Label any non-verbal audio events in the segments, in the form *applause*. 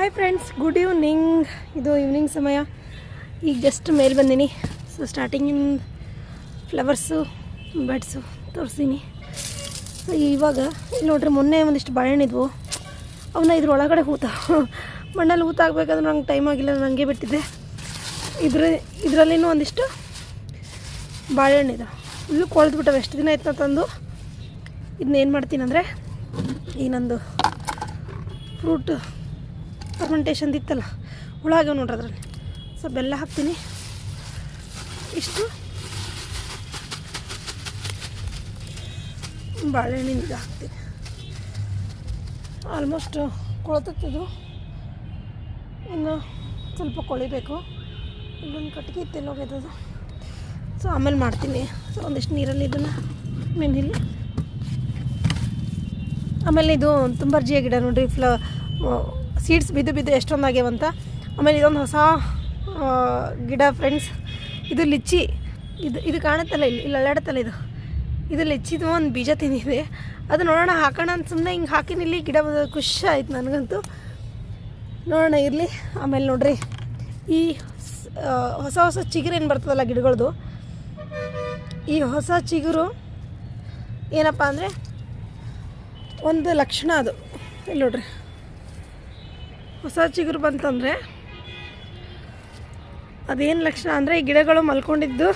Hi friends good evening ಇದು evening ಸಮಯ. ಈಗ ಜಸ್ಟ್ ಮೇಲೆ ಬಂದೀನಿ. ಸೊ ಸ್ಟಾರ್ಟಿಂಗಿನ ಫ್ಲವರ್ಸು ಬಡ್ಸು ತೋರಿಸ್ತೀನಿ ಸೊ ಇವಾಗ ಇಲ್ಲಿ ನೋಡ್ರಿ ಮೊನ್ನೆ ಒಂದಿಷ್ಟು ಬಾಳೆಹಣ್ಣಿದ್ವು ಅವನ್ನ ಇದ್ರ ಒಳಗಡೆ ಹೂತ *laughs* ಮಣ್ಣಲ್ಲಿ ಹೂತ ಆಗಬೇಕಾದ್ರೆ ನಂಗೆ ಟೈಮ್ ಆಗಿಲ್ಲ ನನಗೆ ಬಿಟ್ಟಿದ್ದೆ ಇದ್ರ, ಇದರಲ್ಲಿನೂ ಒಂದಿಷ್ಟು ಬಾಳೆಹಣ್ಣಿದೆ ಇಲ್ಲೂ ಕೊಳೆದ್ಬಿಟ್ಟವೆ ಎಷ್ಟು ದಿನ ಆಯ್ತು ತಂದು? ಇದನ್ನ ಏನು ಮಾಡ್ತೀನಿ ಅಂದರೆ, ಈ ನಂದು ಫ್ರೂಟ್ ಫರ್ಮೆಂಟೇಷನ್ ಇತ್ತಲ್ಲ ಹುಳ ಆಗ್ಯಾವ ನೋಡ್ರಿ ಅದರಲ್ಲಿ. ಸೊ, ಬೆಲ್ಲ ಹಾಕ್ತೀನಿ. ಇಷ್ಟು. ಬಾಳೆಹಣ್ಣಿನ ಹಾಕ್ತೀನಿ. ಆಲ್ಮೋಸ್ಟ್ ಕೊಳತತ್ತಿದ್ದು. ಇನ್ನು ಸ್ವಲ್ಪ ಕೊಳಿಬೇಕು. ಇನ್ನೊಂದು ಕಟ್ಟಿಗೆ ಅದು ಸೊ ಆಮೇಲೆ ಮಾಡ್ತೀನಿ. ಸೊ ಒಂದಿಷ್ಟು ನೀರಲ್ಲಿ ಇದನ್ನು ನೆನಿಲಿ ಆಮೇಲೆ ಇದು ತುಂಬರ್ಜಿಯ ಗಿಡ ನೋಡಿರಿ ಫ್ಲ ಸೀಡ್ಸ್ ಬಿದ್ದು ಬಿದ್ದು ಎಷ್ಟೊಂದು ಆಗ್ಯಾವಂತ ಆಮೇಲೆ ಇದೊಂದು ಹೊಸ ಗಿಡ ಫ್ರೆಂಡ್ಸ್ ಇದು ಲಿಚ್ಚಿ. ಇದು ಇದು ಕಾಣುತ್ತಲ್ಲ ಇಲ್ಲಿ ಇಲ್ಲಿ ಅಲ್ಲಾಡುತ್ತಲ್ಲ ಇದು. ಇದು ಲಿಚ್ಚಿದು ಒಂದು ಬೀಜ ತಿಂದಿದೆ. ಅದು ನೋಡೋಣ, ಹಾಕೋಣ ಅಂತ ಸುಮ್ಮನೆ ಹಿಂಗೆ ಹಾಕಿನಿ ಇಲ್ಲಿ ಗಿಡ ಖುಷಿ ಆಯ್ತು ನನಗಂತೂ. ನೋಡೋಣ, ಇರಲಿ. ಆಮೇಲೆ ನೋಡ್ರಿ. ಈ ಹೊಸ ಹೊಸ ಚಿಗುರು ಏನು ಬರ್ತದಲ್ಲ ಗಿಡಗಳದು? ಈ ಹೊಸ ಚಿಗುರು ಏನಪ್ಪ ಅಂದರೆ ಒಂದು ಲಕ್ಷಣ ಅದು. ಇಲ್ಲಿ ನೋಡ್ರಿ. ಹೊಸ ಚಿಗುರು ಬಂತಂದರೆ ಅದೇನು ಲಕ್ಷಣ ಅಂದರೆ ಈ ಗಿಡಗಳು ಮಲ್ಕೊಂಡಿದ್ದು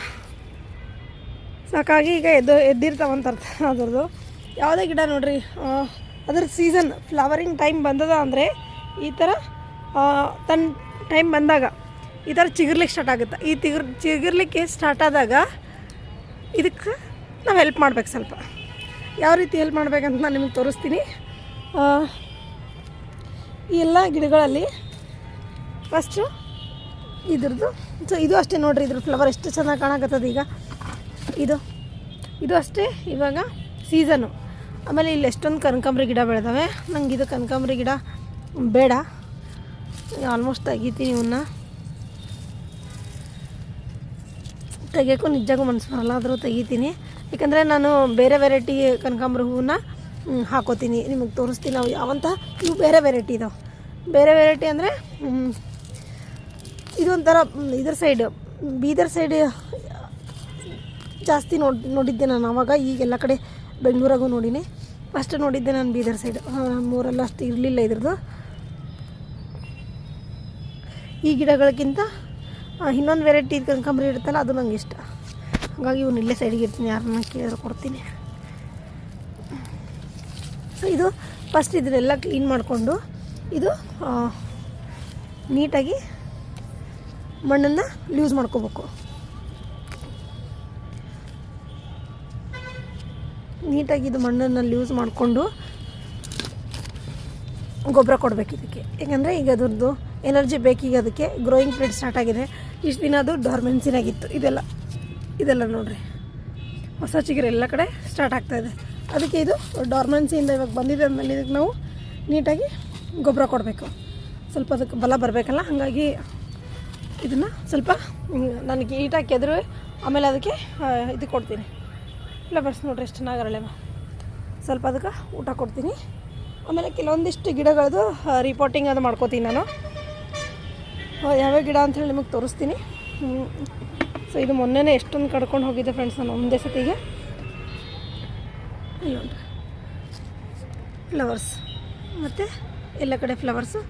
ಸಾಕಾಗಿ ಈಗ ಎದ್ದು ಎದ್ದಿರ್ತಾವಂತ ಅರ್ಥ ಅದ್ರದ್ದು. ಯಾವುದೇ ಗಿಡ ನೋಡ್ರಿ ಅದ್ರ ಸೀಸನ್ ಫ್ಲವರಿಂಗ್ ಟೈಮ್ ಬಂದದ ಅಂದರೆ ಈ ಥರ ತನ್ನ ಟೈಮ್ ಬಂದಾಗ ಈ ಥರ ಚಿಗುರ್ಲಿಕ್ಕೆ ಸ್ಟಾರ್ಟ್ ಆಗುತ್ತೆ. ಈ ತಿಗುರ್, ಚಿಗುರ್ಲಿಕ್ಕೆ ಸ್ಟಾರ್ಟ್ ಆದಾಗ ಇದಕ್ಕೆ ನಾವು ಹೆಲ್ಪ್ ಮಾಡ್ಬೇಕು ಸ್ವಲ್ಪ. ಯಾವ ರೀತಿ ಹೆಲ್ಪ್ ಮಾಡ್ಬೇಕಂತ ನಾನು ನಿಮಗೆ ತೋರಿಸ್ತೀನಿ. ಈ ಎಲ್ಲ ಗಿಡಗಳಲ್ಲಿ ಫಸ್ಟು ಇದ್ರದ್ದು. ಸೊ ಇದು ಅಷ್ಟೇ ನೋಡ್ರಿ ಇದ್ರ ಫ್ಲವರ್ ಎಷ್ಟು ಚೆನ್ನಾಗಿ ಕಾಣಕತ್ತದ ಈಗ. ಇದು ಇದು ಅಷ್ಟೇ ಇವಾಗ ಸೀಸನು ಆಮೇಲೆ ಇಲ್ಲಿ ಎಷ್ಟೊಂದು ಕನಕಾಂಬ್ರಿ ಗಿಡ ಬೆಳೆದಾವೆ. ನಂಗೆ ಇದು ಕನಕಾಂಬ್ರಿ ಗಿಡ ಬೇಡ. ಆಲ್ಮೋಸ್ಟ್ ತೆಗಿತೀನಿ ಇವನ್ನ ತೆಗಿಯೋಕ್ಕೂ ನಿಜಕ್ಕೂ ಮನಸ್ಸು ಬರಲ್ಲ, ಆದರೂ ತೆಗಿತೀನಿ. ಯಾಕಂದರೆ ನಾನು ಬೇರೆ ವೆರೈಟಿ ಕನಕಾಂಬ್ರಿ ಹೂವನ್ನ ಹಾಕೋತೀನಿ. ನಿಮಗೆ ತೋರಿಸ್ತೀನಿ ನಾವು ಯಾವಂತ ಇವು ಬೇರೆ ವೆರೈಟಿ ಇದಾವೆ. ಬೇರೆ ವೆರೈಟಿ ಅಂದರೆ ಇದೊಂಥರ ಇದ್ರ ಸೈಡ್ ಬೀದರ್ ಸೈಡ್ ಜಾಸ್ತಿ ನೋಡಿ, ನೋಡಿದ್ದೆ ನಾನು ಆವಾಗ ಈಗ ಎಲ್ಲ ಕಡೆ ಬೆಂಗಳೂರಾಗೂ ನೋಡಿನಿ. ಫಸ್ಟ್ ನೋಡಿದ್ದೆ ನಾನು ಬೀದರ್ ಸೈಡ್ ನಮ್ಮೂರೆಲ್ಲ ಅಷ್ಟು ಇರಲಿಲ್ಲ ಇದ್ರದ್ದು. ಈ ಗಿಡಗಳಿಗಿಂತ ಇನ್ನೊಂದು ವೆರೈಟಿ ಕನಕಾಂಬರಿ ಇರುತ್ತಲ್ಲ, ಅದು ನಂಗೆ ಇಷ್ಟ. ಹಾಗಾಗಿ ಇವ್ನು ಇಲ್ಲೇ ಸೈಡಿಗೆ ಇರ್ತೀನಿ ಯಾರನ್ನ ಕೇಳಿದ್ರೆ ಕೊಡ್ತೀನಿ. ಸೊ ಇದು ಫಸ್ಟ್ ಇದನ್ನೆಲ್ಲ ಕ್ಲೀನ್ ಮಾಡಿಕೊಂಡು ಇದು ನೀಟಾಗಿ ಮಣ್ಣನ್ನು ಲೂಸ್ ಮಾಡ್ಕೋಬೇಕು. ನೀಟಾಗಿ ಇದು ಮಣ್ಣನ್ನು ಲೂಸ್ ಮಾಡಿಕೊಂಡು ಗೊಬ್ಬರ ಕೊಡಬೇಕು ಇದಕ್ಕೆ. ಯಾಕಂದರೆ ಈಗ ಅದ್ರದ್ದು ಎನರ್ಜಿ ಬೇಕೀಗ ಅದಕ್ಕೆ ಗ್ರೋಯಿಂಗ್ ಪ್ಲೇಟ್ ಸ್ಟಾರ್ಟ್ ಆಗಿದೆ. ಇಷ್ಟು ದಿನ ಅದು ಡಾರ್ಮೆನ್ಸಿನಾಗಿತ್ತು ಇದೆಲ್ಲ ಇದೆಲ್ಲ ನೋಡಿರಿ. ಹೊಸ ಚಿಗುರು ಎಲ್ಲ ಕಡೆ ಸ್ಟಾರ್ಟ್ ಆಗ್ತಾಯಿದೆ ಅದಕ್ಕೆ ಇದು ಡಾರ್ಮೆನ್ಸಿಯಿಂದ ಇವಾಗ ಬಂದಿದೆ ಅಂದಮೇಲೆ ಇದಕ್ಕೆ ನಾವು ನೀಟಾಗಿ ಗೊಬ್ಬರ ಕೊಡಬೇಕು. ಸ್ವಲ್ಪ ಅದಕ್ಕೆ ಬಲ ಬರಬೇಕಲ್ಲ, ಹಾಗಾಗಿ ಇದನ್ನು ಸ್ವಲ್ಪ ನನಗೆ ಈಟಾಗಿ ಕೆದರು ಆಮೇಲೆ ಅದಕ್ಕೆ ಇದು ಕೊಡ್ತೀನಿ. ಇಲ್ಲ ಬರ್ಸ್ ನೋಡ್ರಿ ಎಷ್ಟು ಚೆನ್ನಾಗಿ ಅರಳೆವ ಸ್ವಲ್ಪ ಅದಕ್ಕೆ ಊಟ ಕೊಡ್ತೀನಿ. ಆಮೇಲೆ ಕೆಲವೊಂದಿಷ್ಟು ಗಿಡಗಳದ್ದು ರಿಪೋರ್ಟಿಂಗ್ ಅದು ಮಾಡ್ಕೋತೀನಿ ನಾನು. ಯಾವ್ಯಾವ ಗಿಡ ಅಂಥೇಳಿ ನಿಮಗೆ ತೋರಿಸ್ತೀನಿ. ಸೊ ಇದು ಮೊನ್ನೆನೇ ಎಷ್ಟೊಂದು ಕಡ್ಕೊಂಡು ಹೋಗಿದ್ದೆ ಫ್ರೆಂಡ್ಸ್ ನಾನು, ಒಂದೇ ಸತಿಗೆ. ಫ್ಲವರ್ಸ್ ಮತ್ತು ಎಲ್ಲ ಕಡೆ ಫ್ಲವರ್ಸು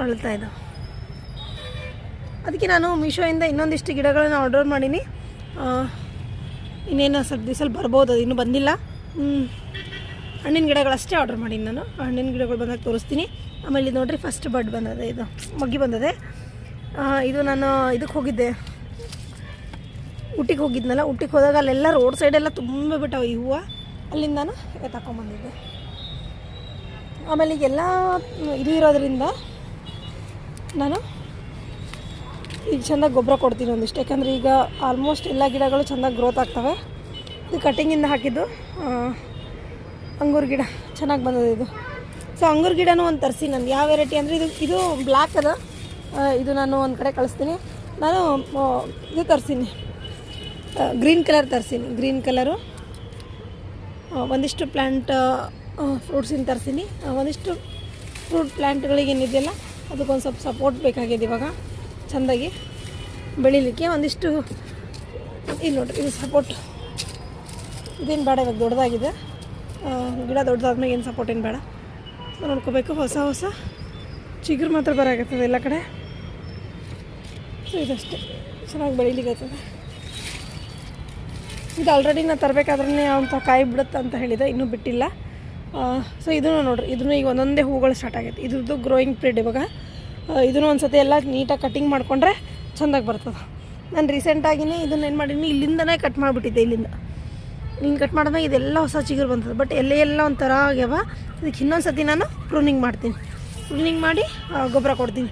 ಅರಳ್ತಾ ಇದ್ದಾವೆ ಅದಕ್ಕೆ ನಾನು ಮೀಶೋಯಿಂದ ಇನ್ನೊಂದಿಷ್ಟು ಗಿಡಗಳನ್ನು ಆರ್ಡರ್ ಮಾಡೀನಿ. ಇನ್ನೇನು ಸ್ವಲ್ಪ ದಿವಸಲ್ಲಿ ಬರ್ಬೋದು, ಅದು ಇನ್ನೂ ಬಂದಿಲ್ಲ. ಹಣ್ಣಿನ ಗಿಡಗಳಷ್ಟೇ ಆರ್ಡರ್ ಮಾಡೀನಿ ನಾನು. ಹಣ್ಣಿನ ಗಿಡಗಳು ಬಂದಾಗ ತೋರಿಸ್ತೀನಿ. ಆಮೇಲೆ ಇದು ನೋಡಿರಿ ಫಸ್ಟ್ ಬಡ್ ಬಂದದೆ, ಇದು ಮಗ್ಗಿ ಬಂದದೆ. ಇದು ನಾನು ಇದಕ್ಕೆ ಹೋಗಿದ್ದೆ. ಊಟಿಗೆ ಹೋಗಿದ್ನಲ್ಲ, ಊಟಿಗೆ ಹೋದಾಗ ಅಲ್ಲೆಲ್ಲ ರೋಡ್ ಸೈಡೆಲ್ಲ ತುಂಬ ಬಿಟ್ಟವು ಈ ಹೂವು. ಅಲ್ಲಿಂದ ನಾನು ತಗೊಂಬಂದಿದ್ದೆ ಆಮೇಲೆ ಈಗೆಲ್ಲ ಇದು ಇರೋದ್ರಿಂದ ನಾನು ಈಗ ಚೆಂದ ಗೊಬ್ಬರ ಕೊಡ್ತೀನಿ ಒಂದಿಷ್ಟು. ಯಾಕಂದರೆ ಈಗ ಆಲ್ಮೋಸ್ಟ್ ಎಲ್ಲ ಗಿಡಗಳು ಚೆಂದ ಗ್ರೋತ್ ಆಗ್ತವೆ. ಇದು ಕಟ್ಟಿಂಗಿಂದ ಹಾಕಿದ್ದು ಅಂಗೂರು ಗಿಡ. ಚೆನ್ನಾಗಿ ಬಂದದ ಇದು. ಸೊ ಅಂಗೂರ್ ಗಿಡನೂ ಒಂದು ತರಿಸಿ ನಾನು ಯಾವ ವೆರೈಟಿ ಅಂದರೆ ಇದು ಇದು ಬ್ಲ್ಯಾಕ್ ಅದ. ಇದು ನಾನು ಒಂದು ಕಡೆ ಕಳಿಸ್ತೀನಿ. ನಾನು ಇದು ತರಿಸ್ತೀನಿ ಗ್ರೀನ್ ಕಲರ್ ತರಿಸ್ತೀನಿ ಗ್ರೀನ್ ಕಲರು. ಒಂದಿಷ್ಟು ಪ್ಲ್ಯಾಂಟ್ ಫ್ರೂಟ್ಸಿನ ತರಿಸ್ತೀನಿ ಒಂದಿಷ್ಟು ಫ್ರೂಟ್ ಪ್ಲ್ಯಾಂಟ್ಗಳಿಗೇನಿದೆಯಲ್ಲ ಅದಕ್ಕೊಂದು ಸ್ವಲ್ಪ ಸಪೋರ್ಟ್ ಬೇಕಾಗಿದೆ ಇವಾಗ, ಚೆಂದಾಗಿ ಬೆಳೀಲಿಕ್ಕೆ. ಒಂದಿಷ್ಟು ಇಲ್ಲಿ ನೋಡಿರಿ, ಇದು ಸಪೋರ್ಟ್ ಇದೇನು ಬೇಡ, ಇವಾಗ ದೊಡ್ಡದಾಗಿದೆ. ಗಿಡ ದೊಡ್ಡದಾದ್ಮೇಲೆ ಏನು ಸಪೋರ್ಟ್ ಏನು ಬೇಡ. ಸೊ ನೋಡ್ಕೋಬೇಕು, ಹೊಸ ಹೊಸ. ಚಿಗುರು ಮಾತ್ರ ಬರಾಕತ್ತದ ಎಲ್ಲ ಕಡೆ. ಸೊ ಇದಷ್ಟೇ. ಚೆನ್ನಾಗಿ ಬೆಳಿಲಿಕ್ಕತ್ತದ ಇದು ಆಲ್ರೆಡಿ ನಾನು ತರಬೇಕಾದ್ರೆ ಅಂತ ಕಾಯಿ ಬಿಡುತ್ತೆ ಅಂತ ಹೇಳಿದೆ, ಇನ್ನೂ ಬಿಟ್ಟಿಲ್ಲ. ಸೊ ಇದನ್ನು ನೋಡ್ರಿ, ಇದನ್ನು ಈಗ ಒಂದೊಂದೇ ಹೂಗಳು ಸ್ಟಾರ್ಟ್ ಆಗೈತೆ. ಇದ್ರದ್ದು ಗ್ರೋಯಿಂಗ್ ಪೀರಿಯಡ್ ಇವಾಗ. ಇದನ್ನು ಒಂದು ಸತಿ ಎಲ್ಲ ನೀಟಾಗಿ ಕಟಿಂಗ್ ಮಾಡಿಕೊಂಡ್ರೆ ಚೆಂದಾಗಿ ಬರ್ತದೆ. ನಾನು ರೀಸೆಂಟಾಗಿನೇ ಇದನ್ನ ಏನು ಮಾಡೀನಿ, ಇಲ್ಲಿಂದನೇ ಕಟ್ ಮಾಡಿಬಿಟ್ಟಿದ್ದೆ ಇಲ್ಲಿಂದ. ನೀನು ಕಟ್ ಮಾಡಿದಾಗ ಇದೆಲ್ಲ ಹೊಸ ಚಿಗುರು ಬಂತದೆ. ಬಟ್ ಎಲ್ಲೇ ಎಲ್ಲ ಒಂಥರ ಆಗ್ಯಾವ. ಇದಕ್ಕೆ ಇನ್ನೊಂದು ಸತಿ ನಾನು ಪ್ರೂನಿಂಗ್ ಮಾಡ್ತೀನಿ. ಪ್ರೂನಿಂಗ್ ಮಾಡಿ ಗೊಬ್ಬರ ಕೊಡ್ತೀನಿ.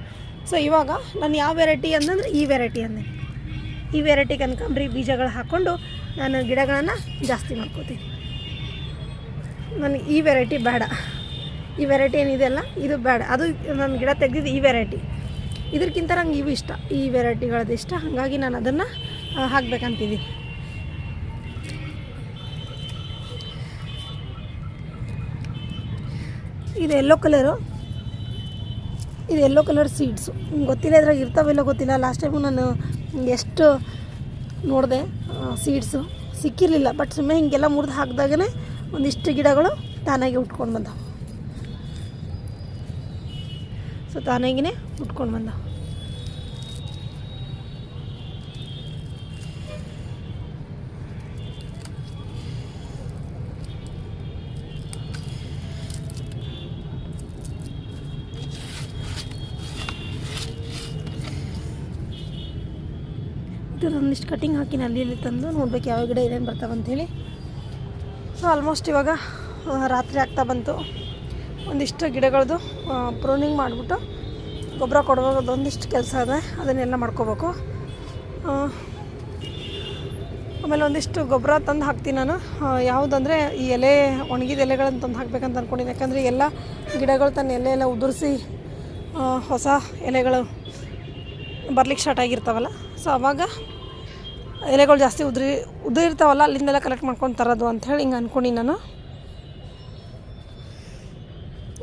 ಸೊ ಇವಾಗ ನಾನು ಯಾವ ವೆರೈಟಿ ಅಂತಂದ್ರೆ ಈ ವೆರೈಟಿ ಅಂದೆ. ಈ ವೆರೈಟಿ ಕನಕಾಂಬ್ರಿ ಬೀಜಗಳು ಹಾಕ್ಕೊಂಡು ನಾನು ಗಿಡಗಳನ್ನು ಜಾಸ್ತಿ ಮಾಡ್ಕೋತೀನಿ. ನನಗೆ ಈ ವೆರೈಟಿ ಬೇಡ. ಈ ವೆರೈಟಿ ಏನಿದೆಯಲ್ಲ ಇದು ಬೇಡ. ಅದು ನಾನು ಗಿಡ ತೆಗೆದಿದ್ದು ಈ ವೆರೈಟಿ ಇದಕ್ಕಿಂತ ನಂಗೆ ಇವು ಇಷ್ಟ. ಈ ವೆರೈಟಿಗಳದ್ದು ಇಷ್ಟ. ಹಾಗಾಗಿ ನಾನು ಅದನ್ನು ಹಾಕ್ಬೇಕಂತಿದ್ದೀನಿ ಇದು ಎಲ್ಲೋ ಕಲರು ಇದು ಎಲ್ಲೋ ಕಲರ್ ಸೀಡ್ಸು ಗೊತ್ತಿಲ್ಲ ಇದ್ರಾಗ ಇರ್ತಾವಿಲ್ಲ ಗೊತ್ತಿಲ್ಲ. ಲಾಸ್ಟ್ ಟೈಮು ನಾನು ಎಷ್ಟು ನೋಡಿದೆ ಸೀಡ್ಸು ಸಿಕ್ಕಿರಲಿಲ್ಲ ಬಟ್ ಸುಮ್ಮನೆ ಹಿಂಗೆಲ್ಲ ಮುರಿದು ಹಾಕಿದಾಗೇ ಒಂದಿಷ್ಟು ಗಿಡಗಳು ತಾನಾಗಿ ಉಟ್ಕೊಂಡು ಬಂದವು. ಸೊ ತಾನಾಗಿನೇ ಉಟ್ಕೊಂಡು ಬಂದವು. ಇದರೊಂದಿಷ್ಟು ಕಟಿಂಗ್ ಹಾಕಿನ ಅಲ್ಲಿ ಇಲ್ಲಿ ತಂದು ನೋಡ್ಬೇಕು ಯಾವ ಗಿಡ ಏನೇನು ಬರ್ತಾವೆ ಅಂಥೇಳಿ ಸೊ ಆಲ್ಮೋಸ್ಟ್ ಇವಾಗ ರಾತ್ರಿ ಆಗ್ತಾ ಬಂತು. ಒಂದಿಷ್ಟು ಗಿಡಗಳದ್ದು ಪ್ರೂನಿಂಗ್ ಮಾಡಿಬಿಟ್ಟು ಗೊಬ್ಬರ ಕೊಡೋದು ಒಂದಿಷ್ಟು ಕೆಲಸ ಇದೆ, ಅದನ್ನೆಲ್ಲ ಮಾಡ್ಕೋಬೇಕು. ಆಮೇಲೆ ಒಂದಿಷ್ಟು ಗೊಬ್ಬರ ತಂದು ಹಾಕ್ತೀನಿ ನಾನು. ಯಾವುದಂದರೆ ಈ ಎಲೆ, ಒಣಗಿದ ಎಲೆಗಳನ್ನು ತಂದು ಹಾಕ್ಬೇಕಂತ ಅಂದ್ಕೊಂಡಿದ್ದೀನಿ ಯಾಕಂದರೆ ಎಲ್ಲ ಗಿಡಗಳು ತನ್ನ ಎಲೆ ಎಲ್ಲ ಉದುರಿಸಿ ಹೊಸ ಎಲೆಗಳು ಬರ್ಲಿಕ್ಕೆ ಸ್ಟಾರ್ಟ್ ಆಗಿರ್ತಾವಲ್ಲ. ಸೊ ಅವಾಗ ಎಲೆಗಳು ಜಾಸ್ತಿ ಉದುರಿ ಉದುರಿರ್ತಾವಲ್ಲ ಅಲ್ಲಿಂದೆಲ್ಲ ಕಲೆಕ್ಟ್ ಮಾಡ್ಕೊಂಡು ತರೋದು ಅಂಥೇಳಿ ಹಿಂಗೆ ಅಂದ್ಕೊಂಡು ನಾನು.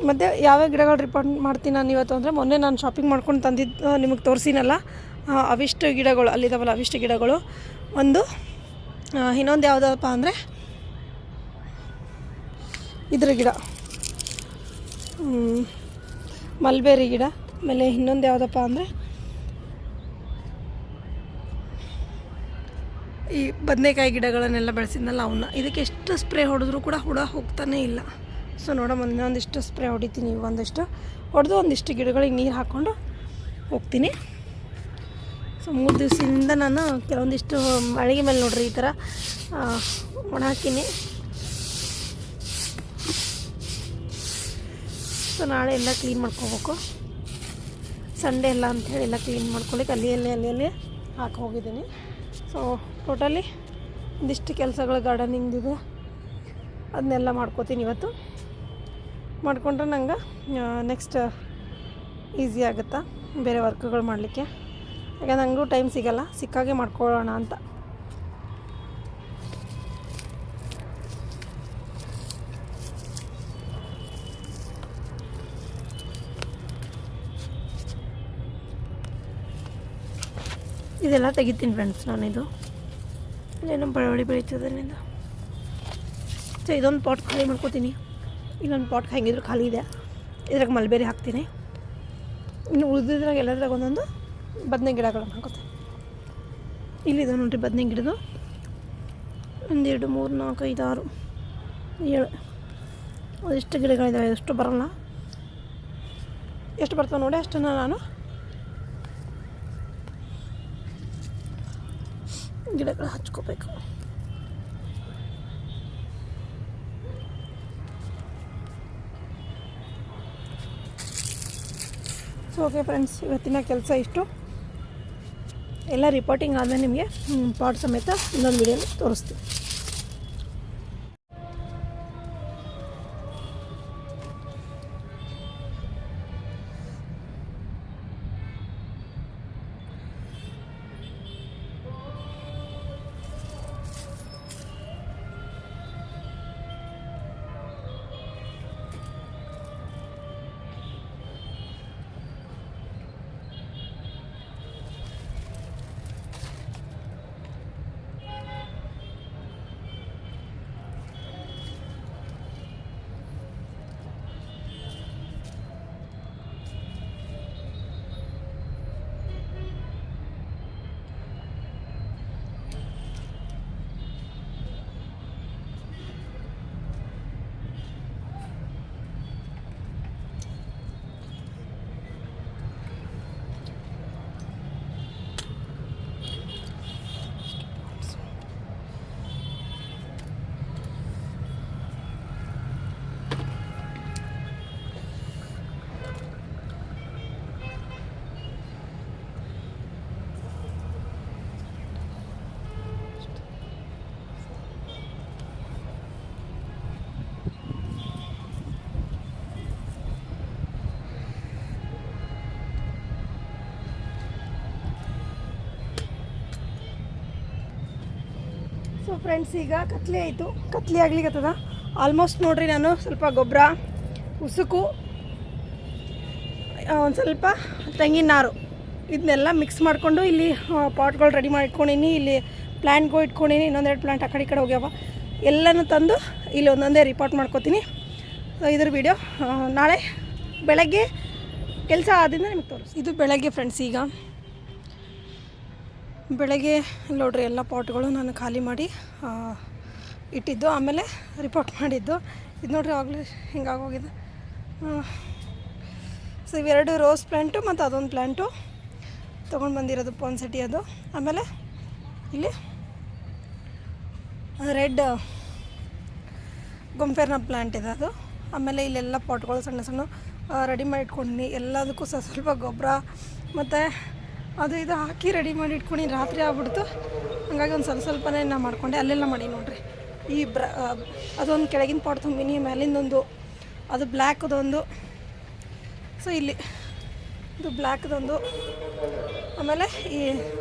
ಮತ್ತು ಯಾವ್ಯಾವ ಗಿಡಗಳು ರಿಪೋರ್ಟ್ ಮಾಡ್ತೀನಿ ನಾನು ಇವತ್ತು ಅಂದರೆ, ಮೊನ್ನೆ ನಾನು ಶಾಪಿಂಗ್ ಮಾಡ್ಕೊಂಡು ತಂದಿದ್ದು ನಿಮಗೆ ತೋರಿಸಿನಲ್ಲ ಅವಿಷ್ಟು ಗಿಡಗಳು ಅಲ್ಲಿದ್ದಾವಲ್ಲ ಅವಿಷ್ಟು ಗಿಡಗಳು. ಒಂದು ಇನ್ನೊಂದು ಯಾವುದಪ್ಪ ಅಂದರೆ, ಇದ್ರ ಗಿಡ. ಮಲ್ಬೇರಿ ಗಿಡ. ಆಮೇಲೆ ಇನ್ನೊಂದು ಯಾವುದಪ್ಪ ಅಂದರೆ ಈ ಬದನೆಕಾಯಿ ಗಿಡಗಳನ್ನೆಲ್ಲ ಬೆಳೆಸಿದ್ನಲ್ಲ ಅವನ್ನ. ಇದಕ್ಕೆ ಎಷ್ಟು ಸ್ಪ್ರೇ ಹೊಡೆದ್ರೂ ಕೂಡ ಹುಳ ಹೋಗ್ತಾನೇ ಇಲ್ಲ. ಸೊ ನೋಡಮ್ಮ ಇನ್ನೊಂದಿಷ್ಟು ಸ್ಪ್ರೇ ಹೊಡಿತೀನಿ ಒಂದಿಷ್ಟು. ಹೊಡೆದು ಒಂದಿಷ್ಟು ಗಿಡಗಳಿಗೆ ನೀರು ಹಾಕ್ಕೊಂಡು ಹೋಗ್ತೀನಿ. ಸೊ ಮೂರು ದಿವಸದಿಂದ ನಾನು ಕೆಲವೊಂದಿಷ್ಟು ಮಳಿಗೆ ಮೇಲೆ ನೋಡ್ರಿ, ಈ ಥರ ಒಣ ಹಾಕೀನಿ. ಸೊ ನಾಳೆ ಎಲ್ಲ ಕ್ಲೀನ್ ಮಾಡ್ಕೋಬೇಕು. ಸಂಡೇ ಎಲ್ಲ ಅಂಥೇಳಿ ಎಲ್ಲ ಕ್ಲೀನ್ ಮಾಡ್ಕೊಳ್ಳಿಕ್ಕೆ ಅಲ್ಲಿ ಅಲ್ಲಿ ಅಲ್ಲಿ ಅಲ್ಲಿ. ಹಾಕಿ ಹೋಗಿದ್ದೀನಿ. ಸೊ ಟೋಟಲಿ ಒಂದಿಷ್ಟು ಕೆಲಸಗಳು ಗಾರ್ಡನಿಂಗ್ದಿದೆ ಅದನ್ನೆಲ್ಲ ಮಾಡ್ಕೋತೀನಿ ಇವತ್ತು. ಮಾಡಿಕೊಂಡ್ರೆ ನಂಗೆ ನೆಕ್ಸ್ಟ್ ಈಸಿ ಆಗುತ್ತಾ? ಬೇರೆ ವರ್ಕ್ಗಳು ಮಾಡಲಿಕ್ಕೆ. ಯಾಕಂದ್ರೆ ನನಗೂ ಟೈಮ್ ಸಿಗಲ್ಲ, ಸಿಕ್ಕಾಗೆ ಮಾಡ್ಕೊಳ್ಳೋಣ ಅಂತ. ಇದೆಲ್ಲ ತೆಗಿತೀನಿ ಫ್ರೆಂಡ್ಸ್ ನಾನಿದು. ಏನೋ ಬಳವಳಿ ಬೆಳೀತದೆ ನಿಂದು. ಸೊ ಇದೊಂದು ಪಾಟ್ ಖಾಲಿ ಮಾಡ್ಕೋತೀನಿ. ಇನ್ನೊಂದು ಪಾಟ್ ಹೆಂಗಿದ್ರು ಖಾಲಿ ಇದೆ. ಇದ್ರಾಗ ಮಲ್ಬೇರಿ ಹಾಕ್ತೀನಿ. ಇನ್ನು ಉಳಿದಿದ್ರಾಗ ಎಲ್ಲದ್ರಾಗ ಒಂದೊಂದು ಬದನೆ ಗಿಡಗಳನ್ನು ಹಾಕೋತೀನಿ. ಇಲ್ಲಿದೆ ನೋಡಿರಿ ಬದನೆ ಗಿಡದು ಒಂದೆರಡು, ಮೂರು, ನಾಲ್ಕು, ಐದು, ಆರು, ಏಳು. ಅದೆಷ್ಟು ಗಿಡಗಳಿದ್ದಾವೆ ಎಷ್ಟು ಬರೋಲ್ಲ. ಎಷ್ಟು ಬರ್ತಾವೆ ನೋಡಿ ಅಷ್ಟನ್ನು ನಾನು ಗಿಡಗಳು ಹಚ್ಕೋಬೇಕು. ಸೊ ಓಕೆ ಫ್ರೆಂಡ್ಸ್ ಇವತ್ತಿನ ಕೆಲಸ ಇಷ್ಟು. ಎಲ್ಲ ರಿಪೋರ್ಟಿಂಗ್ ಆದಮೇಲೆ ನಿಮಗೆ ಪಾಟ್ ಸಮೇತ ಇನ್ನೊಂದು ವಿಡಿಯೋನ ತೋರಿಸ್ತೀನಿ. ಫ್ರೆಂಡ್ಸ್ ಈಗ ಕತ್ಲೆ ಆಯಿತು. ಕತ್ಲೆ ಆಗ್ಲಿಕ್ಕತ್ತದ ಆಲ್ಮೋಸ್ಟ್ ನೋಡ್ರಿ ನಾನು ಸ್ವಲ್ಪ ಗೊಬ್ಬರ, ಉಸುಕು ಒಂದು ಸ್ವಲ್ಪ ತೆಂಗಿನ ನಾರು. ಇದನ್ನೆಲ್ಲ ಮಿಕ್ಸ್ ಮಾಡಿಕೊಂಡು ಇಲ್ಲಿ ಪಾಟ್ಗಳು ರೆಡಿ ಮಾಡಿ ಇಟ್ಕೊಂಡೀನಿ ಇಲ್ಲಿ ಪ್ಲ್ಯಾಂಟ್ಗಳು ಇಟ್ಕೊಂಡಿನಿ. ಇನ್ನೊಂದೆರಡು ಪ್ಲ್ಯಾಂಟ್ ಆ ಕಡೆ ಈ ಕಡೆ ಹೋಗ್ಯಾವ. ಎಲ್ಲನೂ ತಂದು ಇಲ್ಲಿ ಒಂದೊಂದೇ ರಿಪೋರ್ಟ್ ಮಾಡ್ಕೋತೀನಿ. ಇದ್ರ ವಿಡಿಯೋ ನಾಳೆ ಬೆಳಗ್ಗೆ ಕೆಲಸ ಆದ್ದರಿಂದ ನಿಮಗೆ ತೋರಿಸಿ ಇದು ಬೆಳಗ್ಗೆ ಫ್ರೆಂಡ್ಸ್ ಈಗ. ಬೆಳಗ್ಗೆ ನೋಡ್ರಿ ಎಲ್ಲ ಪಾಟ್ಗಳು ನಾನು ಖಾಲಿ ಮಾಡಿ ಇಟ್ಟಿದ್ದು, ಆಮೇಲೆ ರಿಪೋರ್ಟ್ ಮಾಡಿದ್ದು. ಇದು ನೋಡ್ರಿ ಆಗಲೇ ಹಿಂಗಾಗೋಗಿದೆ ಸೊ ಇವೆರಡು ರೋಸ್ ಪ್ಲ್ಯಾಂಟು ಮತ್ತು ಅದೊಂದು ಪ್ಲ್ಯಾಂಟು ತೊಗೊಂಡು ಬಂದಿರೋದು ಪೊನ್ಸೆಟಿ ಅದು. ಆಮೇಲೆ ಇಲ್ಲಿ ರೆಡ್ ಗೊಂಫೆರ್ನ ಪ್ಲ್ಯಾಂಟ್ ಇದೆ ಅದು. ಆಮೇಲೆ ಇಲ್ಲೆಲ್ಲ ಪಾಟ್ಗಳು ಸಣ್ಣ ಸಣ್ಣ ರೆಡಿ ಮಾಡಿ ಇಟ್ಕೊಂಡಿನಿ ಎಲ್ಲದಕ್ಕೂ ಸ್ವಲ್ಪ ಸ್ವಲ್ಪ ಗೊಬ್ಬರ, ಮತ್ತು ಅದು ಇದು ಹಾಕಿ ರೆಡಿ ಮಾಡಿ ಇಟ್ಕೊಂಡು ರಾತ್ರಿ ಆಗ್ಬಿಡ್ತು. ಹಂಗಾಗಿ ಒಂದು ಸ್ವಲ್ಪ ಸ್ವಲ್ಪನೇ ನಾ ಮಾಡಿಕೊಂಡೆ. ಅಲ್ಲೆಲ್ಲ ಮಾಡಿ ನೋಡ್ರಿ. ಈ ಬ್ರ ಅದೊಂದು ಕೆಳಗಿನ ಪಾಟ್ ತುಂಬಿನಿ, ಮೇಲಿಂದೊಂದು ಅದು ಬ್ಲ್ಯಾಕ್ದೊಂದು. ಸೊ ಇಲ್ಲಿ ಇದು ಬ್ಲ್ಯಾಕ್ದೊಂದು. ಆಮೇಲೆ ಈ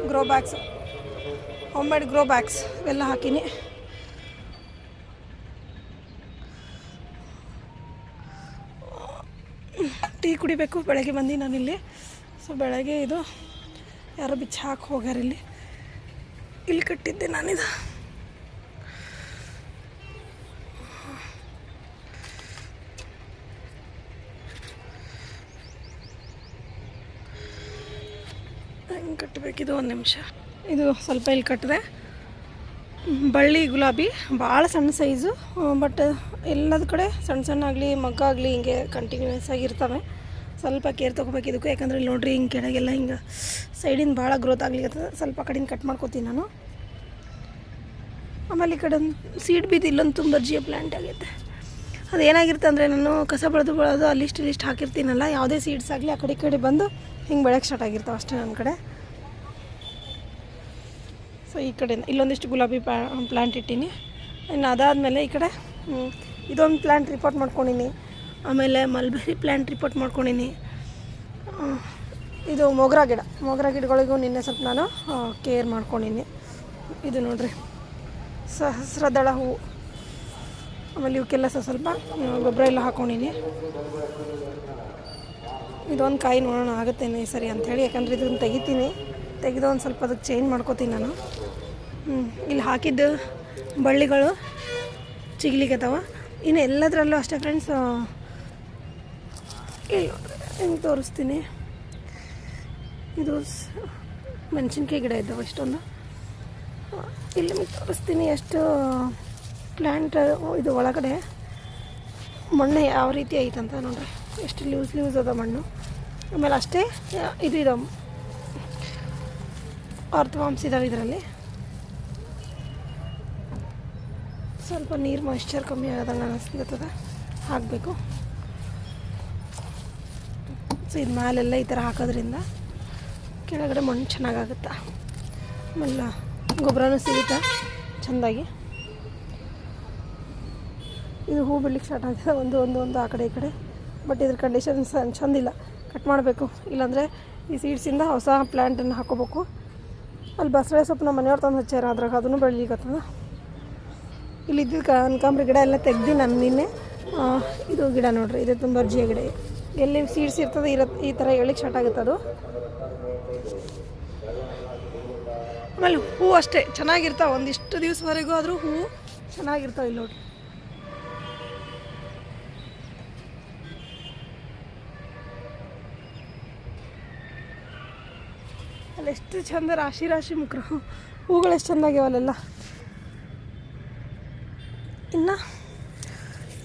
grow bags home made grow bags ಇವೆಲ್ಲ ಹಾಕೀನಿ. ಟೀ ಕುಡಿಬೇಕು, ಬೆಳಗ್ಗೆ ಬಂದು ನಾನಿಲ್ಲಿ. ಸೊ ಬೆಳಗ್ಗೆ ಇದು ಯಾರೋ ಬಿಚ್ಚ ಹಾಕಿ ಹೋಗ್ಯಾರ ಇಲ್ಲಿ? ಇಲ್ಲಿ ಕಟ್ಟಿದ್ದೆ ನಾನಿದು. ಹೆಂಗೆ ಕಟ್ಟಬೇಕಿದು ಒಂದು ನಿಮಿಷ. ಇದು ಸ್ವಲ್ಪ ಇಲ್ಲಿ ಕಟ್ಟಿದೆ ಬಳ್ಳಿ ಗುಲಾಬಿ ಭಾಳ ಸಣ್ಣ ಸೈಜು ಬಟ್ ಎಲ್ಲದ ಕಡೆ ಸಣ್ಣ ಸಣ್ಣ ಆಗಲಿ, ಮಗ್ಗ ಆಗಲಿ ಹಿಂಗೆ ಕಂಟಿನ್ಯೂಸ್ ಆಗಿರ್ತವೆ ಸ್ವಲ್ಪ ಕೇರ್ ತೊಗೋಬೇಕು ಇದಕ್ಕೂ. ಯಾಕಂದ್ರೆ ಇಲ್ಲಿ ನೋಡ್ರಿ ಹಿಂಗೆ ಕೆಳಗೆಲ್ಲ ಹಿಂಗೆ ಸೈಡಿಂದ ಭಾಳ ಗ್ರೋತ್ ಆಗ್ಲಿಕ್ಕೆ ಸ್ವಲ್ಪ ಕಡೆಯಿಂದ ಕಟ್ ಮಾಡ್ಕೋತೀನಿ ನಾನು. ಆಮೇಲೆ ಈ ಕಡೆ ಸೀಡ್ ಬಿದ್ದು ಇಲ್ಲೊಂದು ತುಂಬ ಜಿಯೋ ಪ್ಲ್ಯಾಂಟ್ ಆಗೈತೆ. ಅದು ಏನಾಗಿರುತ್ತೆ ಅಂದರೆ ನಾನು ಕಸ ಬೆಳೆದು ಬೆಳೆದು ಅಲ್ಲಿಷ್ಟು ಇಲ್ಲಿಷ್ಟು ಹಾಕಿರ್ತೀನಲ್ಲ, ಯಾವುದೇ ಸೀಡ್ಸ್ ಆಗಲಿ ಆ ಕಡೆ ಈ ಕಡೆ ಬಂದು ಹಿಂಗೆ ಬೆಳಕ್ಕೆ ಸ್ಟಾರ್ಟ್ ಆಗಿರ್ತಾವೆ ಅಷ್ಟೇ ನನ್ನ ಕಡೆ. ಸೊ ಈ ಕಡೆ ಇಲ್ಲೊಂದಿಷ್ಟು ಗುಲಾಬಿ ಪ್ಲಾ ಪ್ಲ್ಯಾಂಟ್ ಇಟ್ಟೀನಿ. ಇನ್ನು ಅದಾದಮೇಲೆ ಈ ಕಡೆ ಇದೊಂದು ಪ್ಲ್ಯಾಂಟ್ ರಿಪೋರ್ಟ್ ಮಾಡ್ಕೊಂಡೀನಿ. ಆಮೇಲೆ ಮಲ್ಬೆರಿ ಪ್ಲ್ಯಾಂಟ್ ರಿಪೋರ್ಟ್ ಮಾಡ್ಕೊಂಡಿನಿ. ಇದು ಮೊಗ್ರಾ ಗಿಡ. ಮೊಗ್ರಾ ಗಿಡಗಳಿಗೂ ನಿನ್ನೆ ಸ್ವಲ್ಪ ನಾನು ಕೇರ್ ಮಾಡ್ಕೊಂಡಿನಿ. ಇದು ನೋಡ್ರಿ. ಸಹಸ್ರದಳ ಹೂವು ಆಮೇಲೆ ಇವಕ್ಕೆಲ್ಲ ಸ್ವಲ್ಪ ಸ್ವಲ್ಪ ಗೊಬ್ಬರ ಎಲ್ಲ ಹಾಕ್ಕೊಂಡಿನಿ ಇದೊಂದು ಕಾಯಿ ನೋಡೋಣ ಆಗುತ್ತೇನೆ ಸರಿ ಅಂಥೇಳಿ. ಯಾಕಂದರೆ ಇದನ್ನು ತೆಗಿತೀನಿ. ತೆಗೆದು ಒಂದು ಸ್ವಲ್ಪ ಅದಕ್ಕೆ ಚೇಂಜ್ ಮಾಡ್ಕೋತೀನಿ ನಾನು. ಇಲ್ಲಿ ಹಾಕಿದ್ದು ಬಳ್ಳಿಗಳು ಚಿಗ್ಲಿಕತ್ತವ ಇನ್ನು ಎಲ್ಲದರಲ್ಲೂ ಅಷ್ಟೇ ಫ್ರೆಂಡ್ಸ್ ಹೆಂಗೆ ತೋರಿಸ್ತೀನಿ. ಇದು ಮೆಣಸಿನ್ಕಾಯಿ ಗಿಡ ಇದ್ದಾವೆ ಅಷ್ಟೊಂದು. ಇಲ್ಲಿ ತೋರಿಸ್ತೀನಿ ಎಷ್ಟು ಪ್ಲ್ಯಾಂಟ್ ಇದು ಒಳಗಡೆ. ಮಣ್ಣು ಯಾವ ರೀತಿ ಐತಂತ ನೋಡ್ರಿ. ಎಷ್ಟು ಲೂಸ್ ಲೂಸ್ ಅದ ಮಣ್ಣು. ಆಮೇಲೆ ಅಷ್ಟೇ, ಇದು ಇದಾವೆ ಆರ್ಥವಾಮ್ಸ್ ಇದಾವೆ ಇದರಲ್ಲಿ. ಸ್ವಲ್ಪ ನೀರು ಮಾಯಿಶ್ಚರ್ ಕಮ್ಮಿ ಆಗೋದಂಗೆ ಅನಿಸ್ಲಿರ್ತದ ಹಾಕಬೇಕು ಸೊ ಇದು ಮೇಲೆಲ್ಲ ಈ ಥರ ಹಾಕೋದ್ರಿಂದ ಕೆಳಗಡೆ ಮಣ್ಣು ಚೆನ್ನಾಗಾಗುತ್ತೆ? ಆಮೇಲೆ ಗೊಬ್ಬರನೂ ಸಿಗುತ್ತೆ? ಚೆಂದಾಗಿ? ಇದು ಹೂ ಬಿಡ್ಲಿಕ್ಕೆ ಸ್ಟಾರ್ಟ್ ಆಗಿದೆ. ಒಂದು ಒಂದು ಒಂದು ಆ ಕಡೆ ಈ ಕಡೆ. ಬಟ್ ಇದ್ರ ಕಂಡೀಷನ್ಸ್ ಚೆಂದಿಲ್ಲ ಕಟ್ ಮಾಡಬೇಕು. ಇಲ್ಲಾಂದರೆ ಈ ಸೀಡ್ಸಿಂದ ಹೊಸ ಪ್ಲ್ಯಾಂಟನ್ನು ಹಾಕೋಬೇಕು. ಅಲ್ಲಿ ಬಸಳೆ ಸೊಪ್ಪು ನಮ್ಮ ಮನೆಯವ್ರು ತಂದು ಹಚ್ಚಾರ ಅದ್ರಾಗ ಅದನ್ನು ಬೆಳಿಲಿಕ್ಕತ್ತದ ಇಲ್ಲಿ ಇದ್ದಿದ್ದು ಕನಕಾಂಬ್ರಿ ಗಿಡ ಎಲ್ಲ ತೆಗ್ದು ನಾನು ನಿನ್ನೆ. ಇದು ಗಿಡ ನೋಡ್ರಿ. ಇದು ತುಂಬ ಅರ್ಜಿಯ ಗಿಡ. ಎಲ್ಲಿ ಸೀಡ್ಸ್ ಇರ್ತದೆ ಇರ ಈ ಥರ ಎಳಿಕ್ಕೆ ಸ್ಟಾರ್ಟ್ ಆಗುತ್ತೆ ಅದು. ಆಮೇಲೆ ಹೂವು ಅಷ್ಟೇ, ಚೆನ್ನಾಗಿರ್ತಾವೆ. ಒಂದಿಷ್ಟು ದಿವಸವರೆಗೂ ಆದರೂ ಹೂವು ಚೆನ್ನಾಗಿರ್ತಾವೆ ಇಲ್ಲಿ ನೋಡಿ ಅಲ್ಲಿ ಎಷ್ಟು ಚಂದ ರಾಶಿ ರಾಶಿ ಮುಕ್ರು. ಹೂಗಳು ಎಷ್ಟು ಚೆಂದಾಗ್ಯಾವ ಅಲ್ಲೆಲ್ಲ. ಇನ್ನು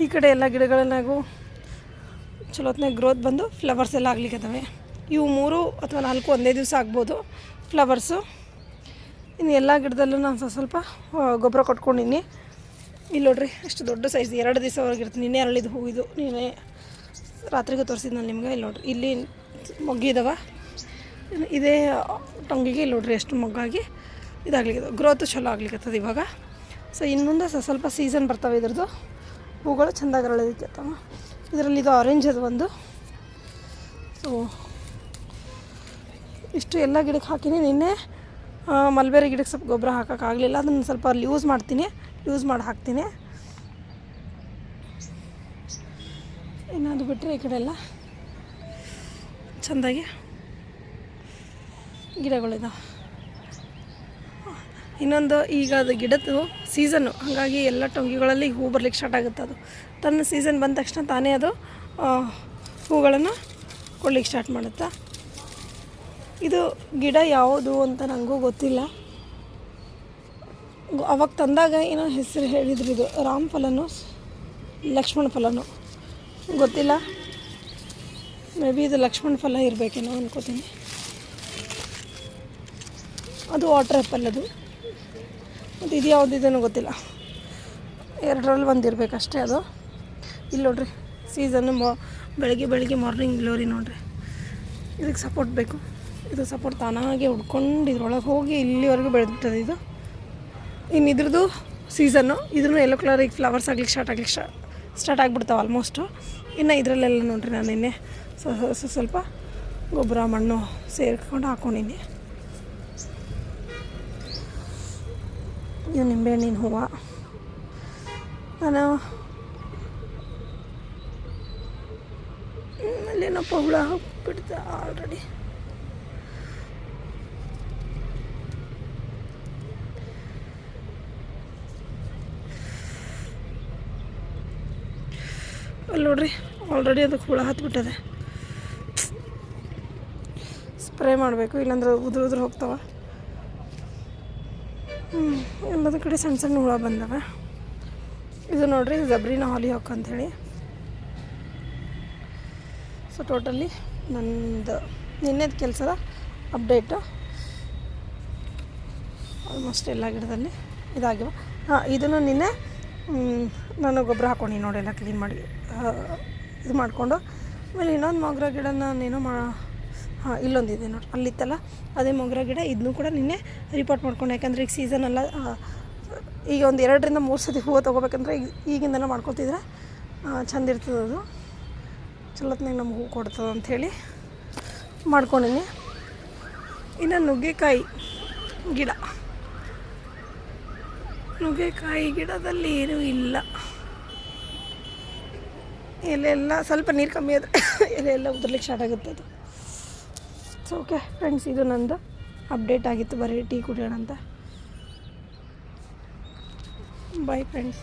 ಈ ಕಡೆ ಎಲ್ಲ ಗಿಡಗಳನ್ನಾಗೂ ಚಲೋತ್ನಾಗ ಗ್ರೋತ್ ಬಂದು ಫ್ಲವರ್ಸ್ ಎಲ್ಲ ಆಗ್ಲಿಕ್ಕತ್ತವೆ ಇವು ಮೂರು ಅಥವಾ ನಾಲ್ಕು ಒಂದೇ ದಿವಸ ಆಗ್ಬೋದು. ಫ್ಲವರ್ಸು ಇನ್ನು ಎಲ್ಲ ಗಿಡದಲ್ಲೂ ನಾನು ಸ್ವಲ್ಪ ಗೊಬ್ಬರ ಕೊಟ್ಕೊಂಡಿನಿ. ಇಲ್ಲಿ ನೋಡ್ರಿ, ಎಷ್ಟು ದೊಡ್ಡ ಸೈಜ್ ಎರಡು ದಿವಸವರೆಗೆ ಇರುತ್ತೆ. ನಿನ್ನೆ ಅರಳಿದ ಹೂವಿದು ನೀನೆ ರಾತ್ರಿಗೂ ತೋರಿಸಿದ್ದು ನಾನು ನಿಮ್ಗೆ. ಇಲ್ಲಿ ನೋಡ್ರಿ, ಇಲ್ಲಿ ಮೊಗ್ಗಿದಾವ ಇದೇ ಟೊಂಗಿಗೆ ಇಲ್ಲಿ ನೋಡ್ರಿ, ಎಷ್ಟು ಮೊಗ್ಗಾಗಿ ಇದಾಗ್ಲಿಕ್ಕೆ ಗ್ರೋತ್ ಚಲೋ ಆಗ್ಲಿಕ್ಕತ್ತದ ಇವಾಗ. ಸೊ ಇನ್ನು ಮುಂದೆ ಸ್ವಲ್ಪ ಸೀಸನ್ ಬರ್ತವೆ ಇದ್ರದ್ದು. ಹೂಗಳು ಚೆಂದಾಗಿ ಅರಳೋದಕ್ಕೆ ಇದರಲ್ಲಿ ಇದು ಆರೆಂಜ್ ಅದು ಒಂದು. ಸೊ ಇಷ್ಟು ಎಲ್ಲ ಗಿಡಕ್ಕೆ ಹಾಕಿನಿ. ನಿನ್ನೆ ಮಲ್ಬೇರಿ ಗಿಡಕ್ಕೆ ಸ್ವಲ್ಪ ಗೊಬ್ಬರ ಹಾಕೋಕ್ಕಾಗಲಿಲ್ಲ ಅದನ್ನು ಸ್ವಲ್ಪ ಅಲ್ಲಿ ಯೂಸ್ ಮಾಡ್ತೀನಿ. ಯೂಸ್ ಮಾಡಿ ಹಾಕ್ತೀನಿ. ಇನ್ನು ಬಿಟ್ಟರೆ ಈ ಕಡೆ ಎಲ್ಲ ಚೆಂದಾಗಿ ಗಿಡಗಳಿದಾವೆ. ಇನ್ನೊಂದು ಈಗ ಅದು ಗಿಡದ್ದು ಸೀಸನ್ನು ಹಾಗಾಗಿ ಎಲ್ಲ ಟೊಂಗಿಗಳಲ್ಲಿ ಹೂ ಬರ್ಲಿಕ್ಕೆ ಸ್ಟಾರ್ಟ್ ಆಗುತ್ತೆ ಅದು. ತನ್ನ ಸೀಸನ್ ಬಂದ ತಕ್ಷಣ ತಾನೇ ಅದು ಹೂಗಳನ್ನು ಕೊಡ್ಲಿಕ್ಕೆ ಸ್ಟಾರ್ಟ್ ಮಾಡುತ್ತಾ? ಇದು ಗಿಡ ಯಾವುದು ಅಂತ ನನಗೂ ಗೊತ್ತಿಲ್ಲ. ಅವಾಗ ತಂದಾಗ ಏನೋ ಹೆಸರು ಹೇಳಿದ್ರು ಇದು, ರಾಮ್ ಫಲನೋ, ಲಕ್ಷ್ಮಣ ಫಲನೋ, ಗೊತ್ತಿಲ್ಲ. ಮೇ ಬಿ ಇದು ಲಕ್ಷ್ಮಣ ಫಲ ಇರಬೇಕೇನೋ ಅನ್ಕೋತೀನಿ. ಅದು ವಾಟರ್ ಆ್ಯಪಲ್ ಅದು. ಮತ್ತು ಇದು ಯಾವುದಿದೇನೋ ಗೊತ್ತಿಲ್ಲ. ಎರಡರಲ್ಲಿ ಒಂದು ಇರಬೇಕಷ್ಟೇ ಅದು. ಇಲ್ಲಿ ನೋಡ್ರಿ ಸೀಸನ್ನು ಮೊ, ಬೆಳಗ್ಗೆ ಬೆಳಗ್ಗೆ ಮಾರ್ನಿಂಗ್ ಗ್ಲೋರಿ ನೋಡ್ರಿ. ಇದಕ್ಕೆ ಸಪೋರ್ಟ್ ಬೇಕು. ಇದು ಸಪೋರ್ಟ್ ತಾನಾಗೆ ಉಡ್ಕೊಂಡು ಇದ್ರೊಳಗೆ ಹೋಗಿ ಇಲ್ಲಿವರೆಗೂ ಬೆಳೆದ್ಬಿಟ್ಟದೆ ಇದು. ಇನ್ನು ಇದ್ರದ್ದು ಸೀಸನ್ನು ಇದ್ರೂ ಎಲ್ಲೋ ಕಲರಿಗೆ ಫ್ಲವರ್ಸ್ ಆಗ್ಲಿಕ್ಕೆ ಸ್ಟಾರ್ಟ್ ಆಗ್ಲಿಕ್ಕೆ ಸ್ಟಾ ಸ್ಟಾರ್ಟ್ ಆಗಿಬಿಡ್ತಾವೆ ಆಲ್ಮೋಸ್ಟು ಇನ್ನು ಇದರಲ್ಲೆಲ್ಲ ನೋಡ್ರಿ ನಾನು ನಿನ್ನೆ. ಸ್ವ- ಸ್ವ- ಸ್ವಲ್ಪ ಗೊಬ್ಬರ, ಮಣ್ಣು ಸೇರ್ಕೊಂಡು ಹಾಕೊಂಡಿನಿ ಇದು ನಿಂಬೆಹಣ್ಣಿನ ಹೂವು. ನಾನು ಅಲ್ಲೇನಪ್ಪ ಹುಳ ಹಾಕ್ಬಿಡ್ತಾ ಆಲ್ರೆಡಿ ಅಲ್ಲಿ ನೋಡ್ರಿ ಆಲ್ರೆಡಿ ಅದಕ್ಕೆ ಹುಳ ಹತ್ಬಿಟ್ಟದೆ. ಸ್ಪ್ರೇ ಮಾಡಬೇಕು, ಇಲ್ಲಾಂದ್ರೆ ಉದುರು ಉದುರು ಹೋಗ್ತಾವ. ಹ್ಞೂ ಎಲ್ಲದ ಕಡೆ ಸಣ್ಣ ಸಣ್ಣ ಹುಳ ಬಂದವೆ. ಇದು ನೋಡ್ರಿ ಜಬ್ರಿನ ಹಾಲಿ ಹಾಕ್ ಅಂಥೇಳಿ ಸೊ ಟೋಟಲಿ ನಂದು ನಿನ್ನೆದು ಕೆಲಸದ ಅಪ್ಡೇಟು ಆಲ್ಮೋಸ್ಟ್ ಎಲ್ಲ ಗಿಡದಲ್ಲಿ ಇದಾಗಿವೆ. ಹಾಂ, ಇದನ್ನು ನಿನ್ನೆ ನಾನು ಗೊಬ್ಬರ ಹಾಕ್ಕೊಂಡು ನೋಡಿ, ಎಲ್ಲ ಕ್ಲೀನ್ ಮಾಡಿ ಇದು ಮಾಡಿಕೊಂಡು, ಆಮೇಲೆ ಇನ್ನೊಂದು ಮೊಗ್ರ ಗಿಡ ನಾನೇನೋ ಮಾ, ಹಾಂ, ಇಲ್ಲೊಂದಿದೆ ನೋಡಿ, ಅಲ್ಲಿತ್ತಲ್ಲ, ಅದೇ ಮೊಗ್ರ ಗಿಡ ಇದನ್ನು ಕೂಡ ನಿನ್ನೆ ರಿಪೋರ್ಟ್ ಮಾಡ್ಕೊಂಡು, ಯಾಕಂದರೆ ಈಗ ಸೀಸನ್ ಎಲ್ಲ ಈಗ ಒಂದು ಎರಡರಿಂದ ಮೂರು ಸತಿ ಹೂವು ತೊಗೋಬೇಕಂದ್ರೆ ಈಗ ಈಗಿಂದನೇ ಮಾಡ್ಕೊತಿದ್ರೆ ಚಂದ ಅದು ಚಲೋತ್ನಾಗ ನಮ್ಗೆ ಹೂ ಕೊಡ್ತದೆ ಅಂಥೇಳಿ ಮಾಡ್ಕೊಂಡಿನಿ. ಇನ್ನು ನುಗ್ಗೆಕಾಯಿ ಗಿಡ. ನುಗ್ಗೆಕಾಯಿ ಗಿಡದಲ್ಲಿ ಏನೂ ಇಲ್ಲ. ಎಲೆಲ್ಲ ಸ್ವಲ್ಪ ನೀರು ಕಮ್ಮಿ ಆದರೆ *coughs* ಎಲೆಲ್ಲ ಉದುರ್ಲಿಕ್ಕೆ ಸ್ಟಾರ್ಟ್ ಆಗುತ್ತೆ ಅದು. ಸೊ ಓಕೆ ಫ್ರೆಂಡ್ಸ್ ಇದು ನಂದು ಅಪ್ಡೇಟ್ ಆಗಿತ್ತು. ಬರೀ ಟೀ ಕುಡಿಯೋಣ ಅಂತ ಬಾಯ್ ಫ್ರೆಂಡ್ಸ್